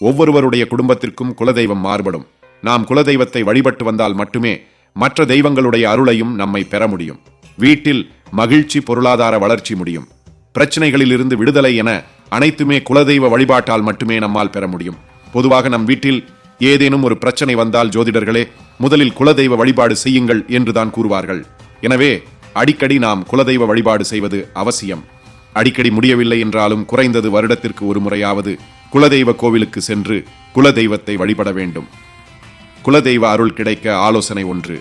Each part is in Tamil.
ஒவ்வொருவருடைய குடும்பத்திற்கும் குலதெய்வம் மாறுபடும். நாம் குலதெய்வத்தை வழிபட்டு வந்தால் மட்டுமே மற்ற தெய்வங்களுடைய அருளையும் நம்மை பெற முடியும். வீட்டில் மகிழ்ச்சி பொருளாதார வளர்ச்சி முடியும். பிரச்சனைகளில் இருந்து விடுதலை என அனைத்துமே குலதெய்வ வழிபாட்டால் மட்டுமே நம்மால் பெற முடியும். பொதுவாக நம் வீட்டில் ஏதேனும் ஒரு பிரச்சனை வந்தால் ஜோதிடர்களே முதலில் குலதெய்வ வழிபாடு செய்யுங்கள் என்றுதான் கூறுவார்கள். எனவே அடிக்கடி நாம் குலதெய்வ வழிபாடு செய்வது அவசியம். அடிக்கடி முடியவில்லை என்றாலும் குறைந்தது வருடத்திற்கு ஒரு முறையாவது குலதெய்வ கோவிலுக்கு சென்று குலதெய்வத்தை வழிபட வேண்டும். குலதெய்வ அருள் கிடைக்க ஆலோசனை ஒன்று.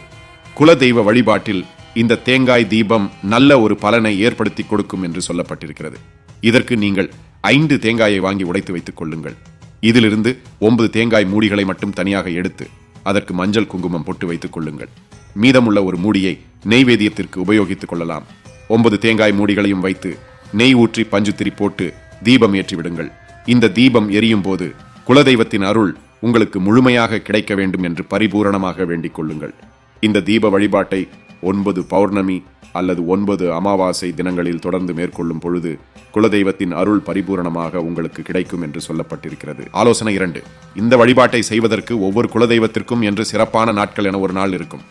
குலதெய்வ வழிபாட்டில் இந்த தேங்காய் தீபம் நல்ல ஒரு பலனை ஏற்படுத்தி கொடுக்கும் என்று சொல்லப்பட்டிருக்கிறது. இதற்கு நீங்கள் ஐந்து தேங்காயை வாங்கி உடைத்து வைத்துக் கொள்ளுங்கள். இதிலிருந்து ஒன்பது தேங்காய் மூடிகளை மட்டும் தனியாக எடுத்து அதற்கு மஞ்சள் குங்குமம் போட்டு வைத்துக் கொள்ளுங்கள். மீதமுள்ள ஒரு மூடியை நெய்வேதியத்திற்கு உபயோகித்துக் கொள்ளலாம். ஒன்பது தேங்காய் மூடிகளையும் வைத்து நெய் ஊற்றி பஞ்சுத்திரி போட்டு தீபம் ஏற்றி விடுங்கள். இந்த தீபம் எரியும் போது குலதெய்வத்தின் அருள் உங்களுக்கு முழுமையாக கிடைக்க வேண்டும் என்று பரிபூரணமாக வேண்டிக் கொள்ளுங்கள். இந்த தீப வழிபாட்டை ஒன்பது பௌர்ணமி அல்லது ஒன்பது அமாவாசை தினங்களில் தொடர்ந்து மேற்கொள்ளும் பொழுது குலதெய்வத்தின் அருள் பரிபூரணமாக உங்களுக்கு கிடைக்கும் என்று சொல்லப்பட்டிருக்கிறது. ஆலோசனை இரண்டு. இந்த வழிபாட்டை செய்வதற்கு ஒவ்வொரு குலதெய்வத்திற்கும் என்று சிறப்பான நாட்கள் என ஒரு நாள் இருக்கும்.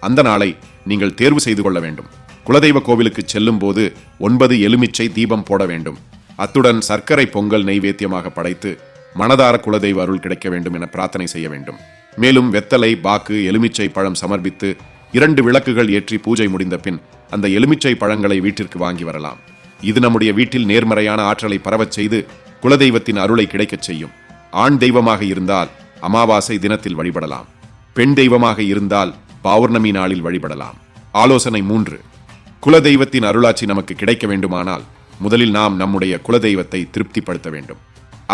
அந்த நாளை நீங்கள் தேர்வு செய்து கொள்ள வேண்டும். குலதெய்வ கோவிலுக்கு செல்லும் போது ஒன்பது எலுமிச்சை தீபம் போட வேண்டும். அத்துடன் சர்க்கரை பொங்கல் நெய்வேத்தியமாக படைத்து மனதார குலதெய்வ அருள் கிடைக்க வேண்டும் என பிரார்த்தனை செய்ய வேண்டும். மேலும் வெத்தலை பாக்கு எலுமிச்சை பழம் சமர்ப்பித்து இரண்டு விளக்குகள் ஏற்றி பூஜை முடிந்த பின் அந்த எலுமிச்சை பழங்களை வீட்டிற்கு வாங்கி வரலாம். இது நம்முடைய வீட்டில் நேர்மறையான ஆற்றலை பரவச் செய்து குலதெய்வத்தின் அருளை கிடைக்கச் செய்யும். ஆண் தெய்வமாக இருந்தால் அமாவாசை தினத்தில் வழிபடலாம். பெண் தெய்வமாக இருந்தால் பௌர்ணமி நாளில் வழிபடலாம். ஆலோசனை மூன்று. குலதெய்வத்தின் அருளாட்சி நமக்கு கிடைக்க வேண்டுமானால் முதலில் நாம் நம்முடைய குலதெய்வத்தை திருப்திப்படுத்த வேண்டும்.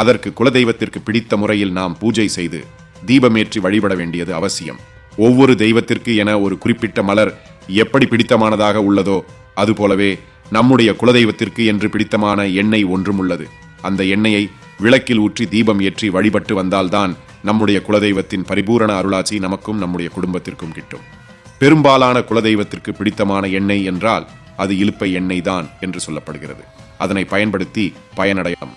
அதற்கு குலதெய்வத்திற்கு பிடித்த முறையில் நாம் பூஜை செய்து தீபமேற்றி வழிபட வேண்டியது அவசியம். ஒவ்வொரு தெய்வத்திற்கு என ஒரு குறிப்பிட்ட மலர் எப்படி பிடித்தமானதாக உள்ளதோ அதுபோலவே நம்முடைய குலதெய்வத்திற்கு என்று பிடித்தமான எண்ணெய் ஒன்றும் உள்ளது. அந்த எண்ணெயை விளக்கில் ஊற்றி தீபம் ஏற்றி வழிபட்டு வந்தால்தான் நம்முடைய குலதெய்வத்தின் பரிபூரண அருளாட்சி நமக்கும் நம்முடைய குடும்பத்திற்கும் கிட்டும். பெரும்பாலான குலதெய்வத்திற்கு பிடித்தமான எண்ணெய் என்றால் அது இழுப்பை எண்ணெய் தான் என்று சொல்லப்படுகிறது. அதனை பயன்படுத்தி பயனடையலாம்.